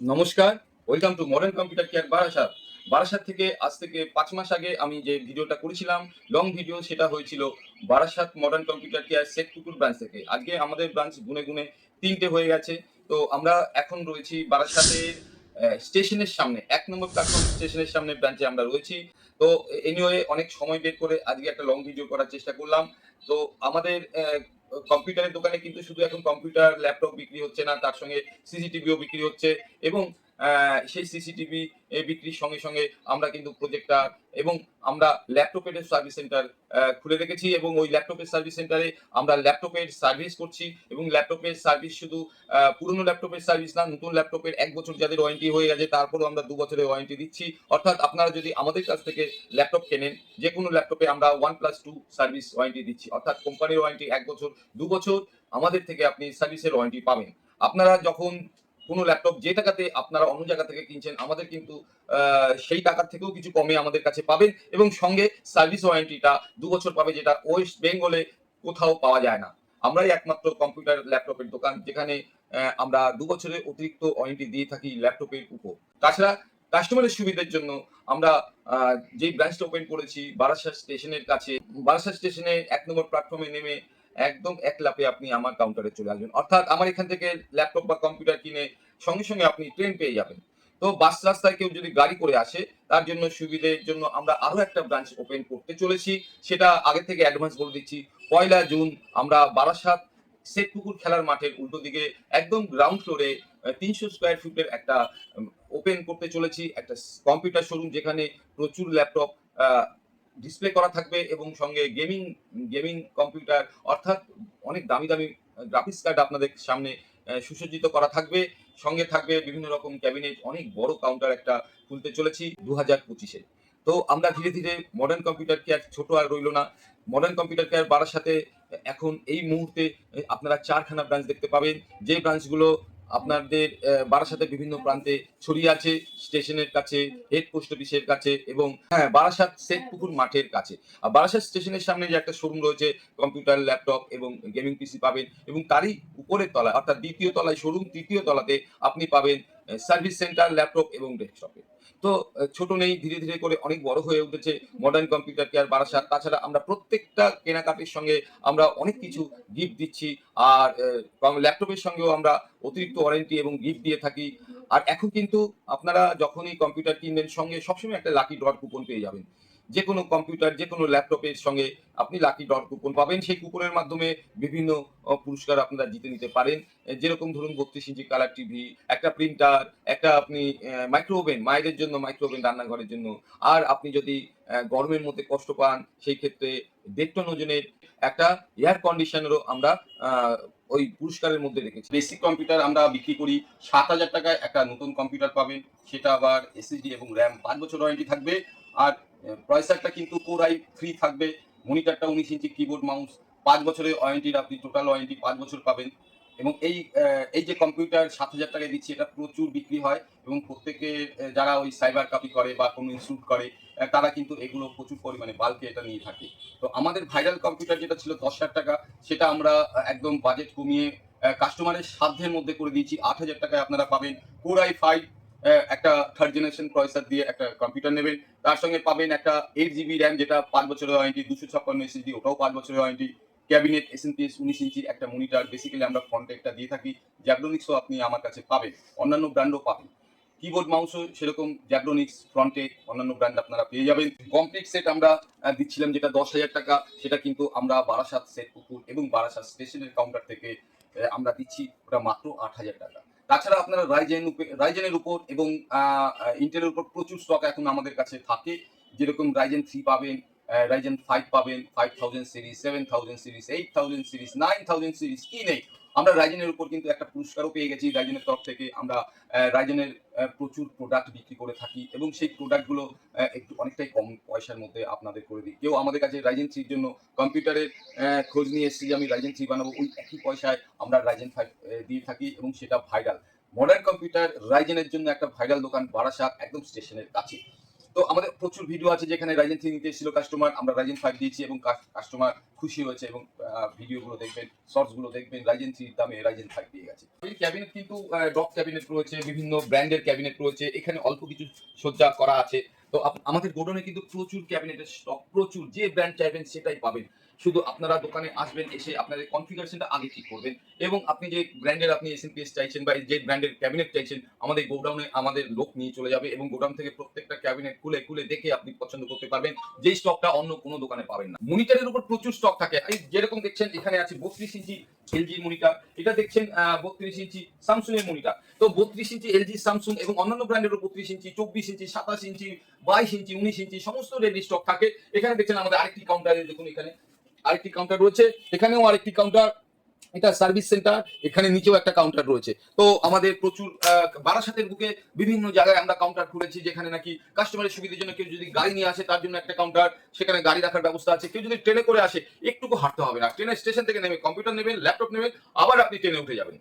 নমস্কার welcome to modern computer care Barasat. Barasat থেকে আজ থেকে পাঁচ মাস আগে আমি যে ভিডিওটা করেছিলাম লং ভিডিও সেটা হয়েছিল Barasat modern computer care Shekhpukur branch থেকে। আজকে আমাদের ব্রাঞ্চ গুনে গুনে তিনটে হয়ে গেছে। তো আমরা এখন রয়েছি বারাসাতের স্টেশনের সামনে, এক নম্বর প্ল্যাটফর্ম স্টেশনের সামনে ব্রাঞ্চে আমরা রয়েছি। তো এনিওয়ে অনেক সময় বের করে আজকে একটা লং ভিডিও করার চেষ্টা করলাম। তো আমাদের কম্পিউটারের দোকানে কিন্তু শুধু এখন কম্পিউটার ল্যাপটপ বিক্রি হচ্ছে না, তার সঙ্গে সিসিটিভিও বিক্রি হচ্ছে। এবং সেই সিসিটিভি বিক্রির সঙ্গে সঙ্গে আমরা কিন্তু প্রজেক্টার এবং আমরা ল্যাপটপের সার্ভিস সেন্টার খুলে রেখেছি এবং ওই ল্যাপটপের সার্ভিস সেন্টারে আমরা ল্যাপটপের সার্ভিস করছি এবং ল্যাপটপের সার্ভিস শুধু পুরনো ল্যাপটপের সার্ভিস না, নতুন ল্যাপটপের এক বছর যাদের ওয়ারেন্টি হয়ে গেছে তারপরও আমরা দু বছরের ওয়ারেন্টি দিচ্ছি। অর্থাৎ আপনারা যদি আমাদের কাছ থেকে ল্যাপটপ কেনেন যে কোনো ল্যাপটপে আমরা one plus two service warranty দিচ্ছি। অর্থাৎ কোম্পানির ওয়ারেন্টি এক বছর, দু বছর আমাদের থেকে আপনি সার্ভিসের ওয়ারেন্টি পাবেন। আপনারা যখন কোনো ল্যাপটপ যে টাকাতে আপনারা অন্য জায়গা থেকে কিনছেন, আমাদের কিন্তু সেই টাকার থেকেও কিছু কমে আমাদের কাছে পাবেন এবং সঙ্গে সার্ভিস ওয়ারেন্টিটা দু বছর পাবে যেটা ওয়েস্ট বেঙ্গলে কোথাও পাওয়া যায় না। আমরাই একমাত্র কম্পিউটার ল্যাপটপের দোকান যেখানে আমরা দু বছরের অতিরিক্ত ওয়ারেন্টি দিয়ে থাকি ল্যাপটপের উপর। তাছাড়া কাস্টমারের সুবিধার জন্য আমরা যেই ব্রাঞ্চটা ওপেন করেছি বারাসাত স্টেশনের কাছে বারাসাত স্টেশনে এক নম্বর প্ল্যাটফর্মে নেমে একদম এক লাপে আপনি আমার কাউন্টারে চলে আসবেন। অর্থাৎ আমার এখান থেকে ল্যাপটপ বা কম্পিউটার কিনে সঙ্গে সঙ্গে আপনি ট্রেন পেয়ে যাবেন। তো বাস রাস্তায় কেউ যদি গাড়ি করে আসে, তার জন্য সুবিধের জন্য আমরা আরও একটা ব্রাঞ্চ ওপেন করতে চলেছি। সেটা আগে থেকে অ্যাডভান্স বলে দিচ্ছি। পয়লা জুন আমরা বারাসাত শেখ শেখপুকুর খেলার মাঠের উল্টো দিকে একদম গ্রাউন্ড ফ্লোরে তিনশো স্কোয়ার ফিটের একটা ওপেন করতে চলেছি। একটা কম্পিউটার শোরুম যেখানে প্রচুর ল্যাপটপ ডিসপ্লে করা থাকবে এবং সঙ্গে গেমিং গেমিং কম্পিউটার অর্থাৎ অনেক দামি দামি গ্রাফিক্স কার্ড আপনাদের সামনে সুসজ্জিত করা থাকবে। সঙ্গে থাকবে বিভিন্ন রকম ক্যাবিনেট অনেক বড় কাউন্টার একটা খুলতে চলেছি দু হাজার পঁচিশে। তো আমরা ধীরে ধীরে মডার্ন কম্পিউটার কেয়ার ছোট আর রইল না। মডার্ন কম্পিউটার কেয়ার বাড়ার সাথে এখন এই মুহূর্তে আপনারা চারখানা ব্রাঞ্চ দেখতে পাবেন। যে ব্রাঞ্চগুলো আপনাদের বারাসাতের বারাসাতে বিভিন্ন প্রান্তে ছড়িয়ে আছে স্টেশনের কাছে হেড পোস্ট অফিসের কাছে এবং হ্যাঁ বারাসাত শেখপুকুর মাঠের কাছে। আর বারাসাত স্টেশনের সামনে যে একটা শোরুম রয়েছে কম্পিউটার ল্যাপটপ এবং গেমিং পিসি পাবেন এবং তারই উপরের তলায়, অর্থাৎ দ্বিতীয় তলায় শোরুম তৃতীয় তলাতে আপনি পাবেন সার্ভিস সেন্টার ল্যাপটপ এবং ডেস্কটপে তো ছোট নেই, ধীরে ধীরে করে অনেক বড় হয়ে উঠেছে মডার্ন কম্পিউটার কেয়ার বারাসাত। তাছাড়া আমরা প্রত্যেকটা কেনাকাটির সঙ্গে আমরা অনেক কিছু গিফট দিচ্ছি। আর ল্যাপটপের সঙ্গেও আমরা অতিরিক্ত ওয়ারেন্টি এবং গিফট দিয়ে থাকি। আর এখন কিন্তু আপনারা যখনই কম্পিউটার কিনবেন, সঙ্গে সবসময় একটা লাকি ড্রট কুপন পেয়ে যাবেন। যে কোনো কম্পিউটার যে কোনো ল্যাপটপের সঙ্গে আপনি লাকি ডট কুপন পাবেন। সেই কুপনের মাধ্যমে বিভিন্ন পুরস্কার আপনারা জিতে নিতে পারেন। যেরকম ধরুন বত্রিশ ইঞ্চি কালার টিভি একটা প্রিন্টার একটা আপনি মাইক্রো ওভেন মায়েদের জন্য মাইক্রো ওভেন রান্নাঘরের জন্য। আর আপনি যদি গরমের মধ্যে কষ্ট পান, সেই ক্ষেত্রে দেড় টন ওজনের একটা এয়ার কন্ডিশনারও আমরা ওই পুরস্কারের মধ্যে রেখেছি। বেসিক কম্পিউটার আমরা বিক্রি করি, সাত হাজার টাকায় একটা নতুন কম্পিউটার পাবেন। সেটা আবার এসএসডি এবং র্যাম পাঁচ বছর ওয়ারেন্টি থাকবে। আর প্রসেসরটা কিন্তু কোর আই ফ্রি থাকবে। মনিটরটা উনিশ ইঞ্চি কিবোর্ড মাউস পাঁচ বছরের ওয়ারেন্টির আপনি টোটাল ওয়ারেন্টি পাঁচ বছর পাবেন। এবং এই এই যে কম্পিউটার সাত হাজার টাকায় দিচ্ছি, এটা প্রচুর বিক্রি হয় এবং প্রত্যেকে যারা ওই সাইবার কপি করে বা কোনো ইনস্টিটিউট করে তারা কিন্তু এগুলো প্রচুর পরিমাণে বাল্কে এটা নিয়ে থাকে। তো আমাদের ভাইরাল কম্পিউটার যেটা ছিল দশ হাজার টাকা, সেটা আমরা একদম বাজেট কমিয়ে কাস্টমারের সাধ্যের মধ্যে করে দিয়েছি। আট হাজার টাকায় আপনারা পাবেন কোর আই ফাইভ একটা থার্ড জেনারেশন প্রসেসর দিয়ে একটা কম্পিউটার নেবেন তার সঙ্গে পাবেন একটা এইট জিবি র্যাম যেটা পাঁচ বছরের ওয়ারেন্টি দুশো ছাপ্পান্ন এসএসডি ওটাও পাঁচ বছরের ওয়ারেন্টি ক্যাবিনেট এসএনপিএস উনিশ ইঞ্চির একটা মনিটার বেসিক্যালি আমরা ফ্রন্টে একটা দিয়ে থাকি। জ্যাবলনিক্সও আপনি আমার কাছে পাবেন, অন্যান্য ব্র্যান্ডও পাবেন। কিবোর্ড মাউসও সেরকম জ্যাবলনিক্স ফ্রন্টে অন্যান্য ব্র্যান্ড আপনারা পেয়ে যাবেন। কমপ্লিট সেট আমরা দিচ্ছিলাম যেটা দশ হাজার টাকা, সেটা কিন্তু আমরা বারাসাত সেট পুকুর এবং বারাসাত স্টেশনের কাউন্টার থেকে আমরা দিচ্ছি, ওটা মাত্র আট হাজার টাকা। তাছাড়া আপনারা রাইজেন রাইজেনের উপর এবং ইন্টেলের উপর প্রচুর স্টক এখন আমাদের কাছে থাকে। যেরকম রাইজেন থ্রি পাবেন রাইজেন ফাইভ পাবেন five thousand series seven thousand series eight thousand series nine thousand series কি নেই? আমরা রাইজেনের উপর কিন্তু একটা পুরস্কারও পেয়ে গেছি রাইজেনের তরফ থেকে। আমরা রাইজেনের প্রচুর প্রোডাক্ট বিক্রি করে থাকি এবং সেই প্রোডাক্টগুলো একটু অনেকটাই কম পয়সার মধ্যে আপনাদের করে দিই। কেউ আমাদের কাছে রাইজেন থ্রির জন্য কম্পিউটারের খোঁজ নিয়ে এসেছি যে আমি রাইজেন থ্রি বানাবো, ওই একই পয়সায় আমরা রাইজেন ফাইভ দিয়ে থাকি এবং সেটা ভাইরাল। মডার্ন কম্পিউটার রাইজেনের জন্য একটা ভাইরাল দোকান বারাসাত একদম স্টেশনের কাছে। তো আমাদের প্রচুর ভিডিও আছে যেখানে রাইজেন থ্রি নিতে এসেছিল কাস্টমার আমরা রাইজেন ফাইভ দিয়েছি এবং কাস্টমার খুশি হয়েছে এবং ভিডিওগুলো দেখবেন শর্টসগুলো দেখবেন রাইজেন থ্রির দামে রাইজেন ফাইভ দিয়ে গেছে। এই ক্যাবিনেট কিন্তু ডক ক্যাবিনেট রয়েছে, বিভিন্ন ব্র্যান্ডের ক্যাবিনেট রয়েছে, এখানে অল্প কিছু সজ্জা করা আছে। তো আমাদের গোডনে কিন্তু প্রচুর ক্যাবিনেটের স্টক প্রচুর, যে ব্র্যান্ড চাইবেন সেটাই পাবেন। শুধু আপনারা দোকানে আসবেন, এসে আপনাদের কনফিগারেশনটা আগে ঠিক করবেন এবং আপনি যে ব্র্যান্ডের আপনি এসএনপিএস চাইছেন বা যে ব্র্যান্ডের ক্যাবিনেট চাইছেন, আমাদের গোডাউনে আমাদের লোক নিয়ে চলে যাবে এবং গোডাউন থেকে প্রত্যেকটা ক্যাবিনেট খুলে খুলে দেখে আপনি পছন্দ করতে পারবেন। যে স্টকটা অন্য কোনো দোকানে পাবেন না। মনিটরের উপর প্রচুর স্টক থাকে। এই যেরকম দেখছেন, এখানে আছে বত্রিশ ইঞ্চি এলজি মনিটর এটা দেখছেন বত্রিশ ইঞ্চি স্যামসুং এর মনিটর তো বত্রিশ ইঞ্চি এলজি স্যামসুং এবং অন্যান্য ব্র্যান্ডের বত্রিশ ইঞ্চি, চব্বিশ ইঞ্চি, সাতাশ ইঞ্চি, বাইশ ইঞ্চি, উনিশ ইঞ্চি, সমস্ত রেডি স্টক থাকে। এখানে দেখছেন আমাদের আরেকটি কাউন্টারে দেখুন এখানে। আরেকটি কাউন্টার রয়েছে, এখানেও আরেকটি কাউন্টার এটা সার্ভিস সেন্টার এখানে নিচেও একটা কাউন্টার রয়েছে। তো আমাদের প্রচুর বারাসাতের বুকে বিভিন্ন জায়গায় আমরা কাউন্টার খুলেছি, যেখানে নাকি কাস্টমারের সুবিধার জন্য কেউ যদি গাড়ি নিয়ে আসে, তার জন্য একটা কাউন্টার সেখানে গাড়ি রাখার ব্যবস্থা আছে। কেউ যদি ট্রেনে করে আসে, একটুকু হাঁটতে হবে না। ট্রেনের স্টেশন থেকে নেমে কম্পিউটার নেবেন ল্যাপটপ নেবেন, আবার আপনি ট্রেনে উঠে যাবেন।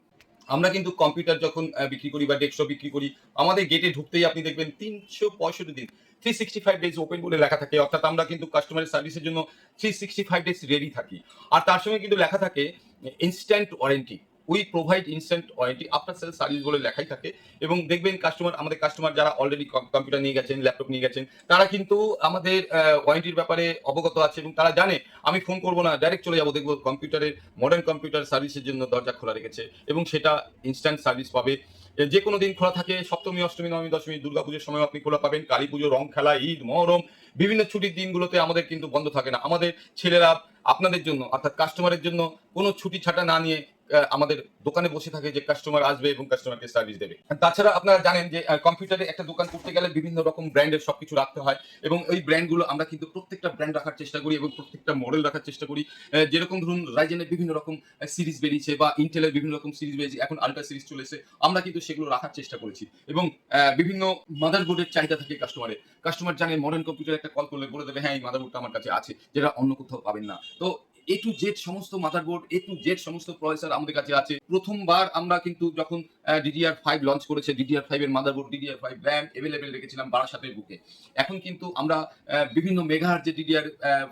আমরা কিন্তু কম্পিউটার যখন বিক্রি করি বা ডেস্কটপ বিক্রি করি, আমাদের গেটে ঢুকতেই আপনি দেখবেন তিনশো পঁয়ষট্টি দিন three sixty five days open বলে লেখা থাকে, অর্থাৎ আমরা কিন্তু কাস্টমারের সার্ভিসের জন্য three sixty five days ready থাকি। আর তার সঙ্গে কিন্তু লেখা থাকে instant warranty we provide instant warranty after sale service বলে লেখাই থাকে এবং দেখবেন কাস্টমার আমাদের কাস্টমার যারা অলরেডি কম্পিউটার নিয়ে গেছেন ল্যাপটপ নিয়ে গেছেন, তারা কিন্তু আমাদের ওয়ারেন্টির ব্যাপারে অবগত আছে এবং তারা জানে, আমি ফোন করব না ডাইরেক্ট চলে যাব, দেখব কম্পিউটারের মডার্ন কম্পিউটার সার্ভিসের জন্য দরজা খোলা রেখেছে এবং সেটা ইনস্ট্যান্ট সার্ভিস পাবে। যে কোনো দিন খোলা থাকে, সপ্তমী, অষ্টমী, নবমী, দশমী দুর্গাপুজোর সময় আপনি খোলা পাবেন, কালী পুজো, রং খেলা, ঈদ, মহরম, বিভিন্ন ছুটির দিনগুলোতে আমাদের কিন্তু বন্ধ থাকে না। আমাদের ছেলেরা আপনাদের জন্য, অর্থাৎ কাস্টমারের জন্য কোনো ছুটি ছাটা না নিয়ে আমাদের দোকানে বসে থাকে যে কাস্টমার আসবে এবং কাস্টমারকে সার্ভিস দেবে। তাছাড়া আপনারা জানেন যে কম্পিউটারে একটা দোকান করতে গেলে বিভিন্ন রকম ব্র্যান্ডের সবকিছু রাখতে হয় এবং ওই ব্র্যান্ডগুলো আমরা কিন্তু প্রত্যেকটা ব্র্যান্ড রাখার চেষ্টা করি এবং প্রত্যেকটা মডেল রাখার চেষ্টা করি। যেরকম ধরুন রাইজেনের বিভিন্ন রকম সিরিজ বেরিয়েছে বা ইন্টেলের বিভিন্ন রকম সিরিজ বেরিয়েছে, এখন আলট্রা সিরিজ চলেছে, আমরা কিন্তু সেগুলো রাখার চেষ্টা করেছি। এবং বিভিন্ন মাদারবোর্ডের চাহিদা থাকে কাস্টমারের কাস্টমার জানে মডার্ন কম্পিউটার একটা কল করলে বলে দেবে হ্যাঁ এই মাদারবোর্ডটা আমার কাছে আছে, যেটা অন্য কোথাও পাবেন না। তো এ টু জেড সমস্ত মাদারবোর্ড এ টু জেড সমস্ত প্রসেসর আমাদের কাছে আছে। প্রথমবার আমরা কিন্তু যখন ডিডিআর ফাইভ লঞ্চ করেছে ডিডিআর ফাইভ এর মাদারবোর্ড ডিডিআর ফাইভ রেখেছিলাম বারাসাতের বুকে। এখন কিন্তু আমরা বিভিন্ন যে ডিডিআর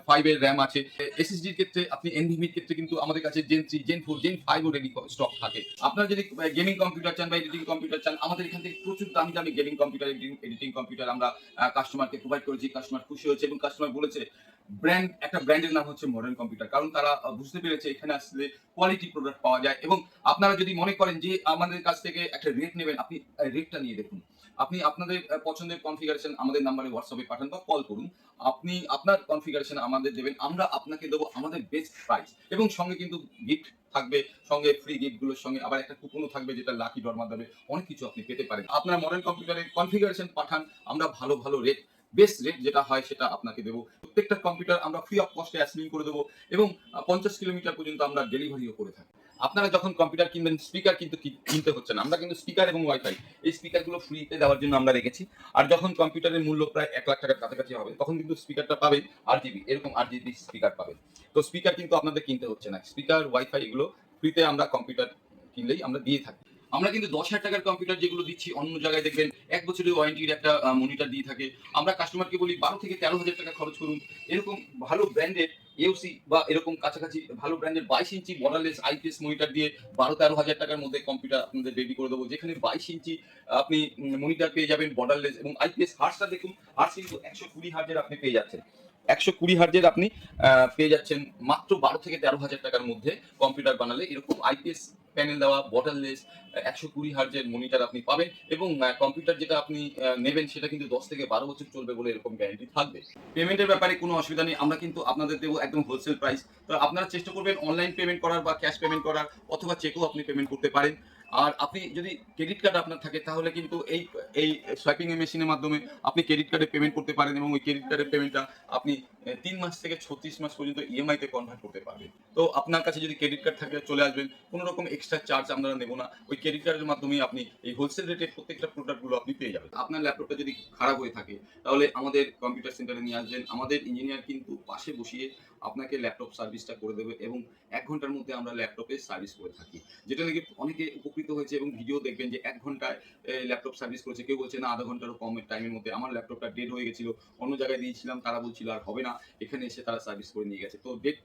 ফাইভ এর র্যাম আছে। এসএসডির ক্ষেত্রে, আপনি এনভিমির ক্ষেত্রে কিন্তু আমাদের কাছে gen three gen four gen ফাইভও ready stock থাকে। আপনারা যদি গেমিং কম্পিউটার চান বা এডিটিং কম্পিউটার চান, আমাদের এখান থেকে প্রচুর দামি দামি গেমিং কম্পিউটার এডিটিং কম্পিউটার আমরা কাস্টমারকে প্রোভাইড করেছি। কাস্টমার খুশি হয়েছে এবং কাস্টমার বলেছে ব্র্যান্ড একটা ব্র্যান্ডের নাম হচ্ছে মডার্ন কম্পিউটার কারণ তারা বুঝতে পেরেছে এখানে আসলে কোয়ালিটি প্রোডাক্ট পাওয়া যায় এবং আপনারা যদি মনে করেন যে আমাদের কাছ থেকে একটা রেট নেবেন, আপনি রেটটা নিয়ে দেখুন। আপনি আপনাদের পছন্দের কনফিগারেশন আমাদের নাম্বারে হোয়াটসঅ্যাপে পাঠান বা কল করুন। আপনি আপনার কনফিগারেশন আমাদের দেবেন, আমরা আপনাকে দেবো আমাদের বেস্ট প্রাইস এবং সঙ্গে কিন্তু গিফট থাকবে, সঙ্গে ফ্রি গিফটগুলোর সঙ্গে আবার একটা কুপনও থাকবে যেটা লাকি ডর মাধ্যমে অনেক কিছু আপনি পেতে পারেন। আপনার মডার্ন কম্পিউটারের কনফিগারেশন পাঠান, আমরা ভালো ভালো রেট বেস্ট রেট যেটা হয় সেটা আপনাকে দেবো। প্রত্যেকটা কম্পিউটার আমরা ফ্রি অফ কস্টে অ্যাসেম্বলিং করে দেবো এবং পঞ্চাশ কিলোমিটার পর্যন্ত আমরা ডেলিভারিও করে থাকি। আপনারা যখন কম্পিউটার কিনবেন স্পিকার কিন্তু কিনতে হচ্ছে না। আমরা কিন্তু স্পিকার এবং ওয়াইফাই এই স্পিকারগুলো ফ্রিতে দেওয়ার জন্য আমরা রেখেছি। আর যখন কম্পিউটারের মূল্য প্রায় এক লাখ টাকার কাছাকাছি হবে, তখন কিন্তু স্পিকারটা পাবেন আর জিবি এরকম আর জিবি স্পিকার পাবেন। তো স্পিকার কিন্তু আপনাদের কিনতে হচ্ছে না। স্পিকার ওয়াইফাই এগুলো ফ্রিতে আমরা কম্পিউটার কিনলেই আমরা দিয়ে থাকি। আমরা কিন্তু দশ হাজার টাকার কম্পিউটার যেগুলো দিচ্ছি, অন্য জায়গায় দেখবেন এক বছরের ওয়ারেন্টির একটা মনিটর দিয়ে থাকে। আমরা কাস্টমারকে বলি, বারো থেকে তেরো হাজার টাকা খরচ করুন। এরকম ভালো ব্র্যান্ডের এওসি বা এরকম কাছাকাছি ভালো ব্র্যান্ডের বাইশ ইঞ্চি বর্ডারলেস আইপিএস মনিটর দিয়ে বারো তেরো হাজার টাকার মধ্যে কম্পিউটার আপনাদের রেডি করে দেবো। যেখানে বাইশ ইঞ্চি আপনি মনিটর পেয়ে যাবেন বর্ডারলেস এবং আইপিএস হার্সটা দেখুন হার্স কিন্তু একশো কুড়ি হার্জের আপনি পেয়ে যাচ্ছেন। একশো কুড়ি হার্জের আপনি পেয়ে যাচ্ছেন মাত্র বারো থেকে তেরো হাজার টাকার মধ্যে কম্পিউটার বানালে এরকম আইপিএস প্যানেল দেওয়া বটললেস একশো কুড়ি হার্জের মনিটর আপনি পাবেন এবং কম্পিউটার যেটা আপনি নেবেন সেটা কিন্তু দশ থেকে বারো বছর চলবে বলে এরকম গ্যারান্টি থাকবে। পেমেন্টের ব্যাপারে কোনো অসুবিধা নেই, আমরা কিন্তু আপনাদের দেবো একদম হোলসেল প্রাইস তো আপনারা চেষ্টা করবেন অনলাইন পেমেন্ট করার বা ক্যাশ পেমেন্ট করার, অথবা চেকও আপনি পেমেন্ট করতে পারেন। আর আপনি যদি ক্রেডিট কার্ড আপনার থাকে, তাহলে কিন্তু এই এই সোয়াইপিং মেশিনের মাধ্যমে আপনি ক্রেডিট কার্ডে পেমেন্ট করতে পারেন এবং ওই ক্রেডিট কার্ডের পেমেন্টটা আপনি তিন মাস থেকে ছত্রিশ মাস পর্যন্ত ইএমআই তে কনভার্ট করতে পারবেন। তো আপনার কাছে যদি ক্রেডিট কার্ড থাকে, চলে আসবেন, কোনো রকম এক্সট্রা চার্জ আমরা নেব না। ওই ক্রেডিট কার্ডের মাধ্যমে আপনি এই হোলসেল রেটে প্রত্যেকটা প্রোডাক্টগুলো আপনি পেয়ে যাবেন। আপনার ল্যাপটপটা যদি খারাপ হয়ে থাকে, তাহলে আমাদের কম্পিউটার সেন্টারে নিয়ে আসবেন। আমাদের ইঞ্জিনিয়ার কিন্তু পাশে বসিয়ে আপনাকে ল্যাপটপ সার্ভিসটা করে দেবে এবং এক ঘণ্টার মধ্যে আমরা ল্যাপটপে সার্ভিস করে থাকি। যেটা নাকি অনেকে উপকৃত উপকৃত হয়েছে এবং ভিডিও দেখবেন যে এক ঘন্টায় ল্যাপটপ সার্ভিস করেছে। কেউ বলছে, না, আধা ঘন্টারও কম টাইমের মধ্যে আমার ল্যাপটপটা ডেট হয়ে গেছিল। অন্য জায়গায় দিয়েছিলাম, তারা বলছিল আর হবে না। এখানে এসে তারা সার্ভিস করে নিয়ে গেছে। তো ডেড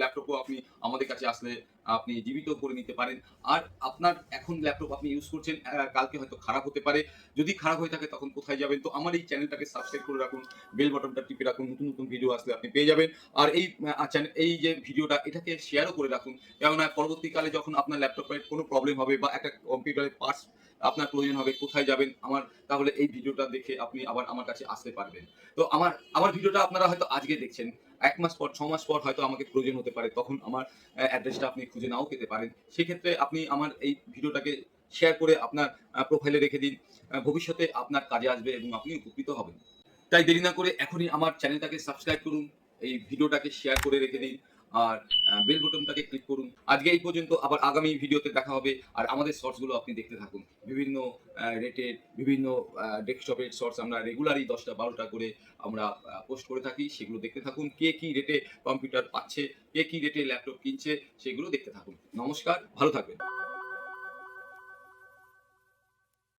ল্যাপটপও আপনি আমাদের কাছে আসলে আপনি জীবিত করে নিতে পারেন। আর আপনার এখন ল্যাপটপ আপনি ইউজ করছেন কালকে হয়তো খারাপ হতে পারে। যদি খারাপ হয়ে থাকে তখন কোথায় যাবেন? তো আমার এই চ্যানেলটাকে সাবস্ক্রাইব করে রাখুন বেল বাটনটা টিপে রাখুন, নতুন নতুন ভিডিও আসলে আপনি পেয়ে যাবেন। আর এই channel- এই যে ভিডিওটা এটাকে শেয়ারও করে রাখুন। কেননা পরবর্তীকালে যখন আপনার ল্যাপটপের কোনো প্রবলেম হবে বা একটা কম্পিউটারের পার্টস আপনার প্রয়োজন হবে, কোথায় যাবেন? আমার, তাহলে এই ভিডিওটা দেখে আপনি আবার আমার কাছে আসতে পারবেন। তো আমার আমার ভিডিওটা আপনারা হয়তো আজকে দেখছেন। এক মাস পর, ছ মাস পর হয়তো আমাকে প্রয়োজন হতে পারে। তখন আমার অ্যাড্রেসটা আপনি খুঁজে নাও পেতে পারেন। সেক্ষেত্রে আপনি আমার এই ভিডিওটাকে শেয়ার করে আপনার প্রোফাইলে রেখে দিন। ভবিষ্যতে আপনার কাজে আসবে এবং আপনি উপকৃত হবেন। তাই দেরি না করে এখনই আমার চ্যানেলটাকে সাবস্ক্রাইব করুন। এই ভিডিওটাকে শেয়ার করে রেখে দিন। আর বেল বটনটাকে ক্লিক করুন। আজকে এই পর্যন্ত, আবার আগামী ভিডিওতে দেখা হবে। আর আমাদের শর্টসগুলো আপনি দেখতে থাকুন। বিভিন্ন রেটের বিভিন্ন ডেস্কটপের শর্টস আমরা রেগুলারই দশটা, বারোটা করে আমরা পোস্ট করে থাকি। সেগুলো দেখতে থাকুন। কে কি রেটে কম্পিউটার পাচ্ছে, কে কি রেটে ল্যাপটপ কিনছে, সেগুলো দেখতে থাকুন। নমস্কার, ভালো থাকবেন।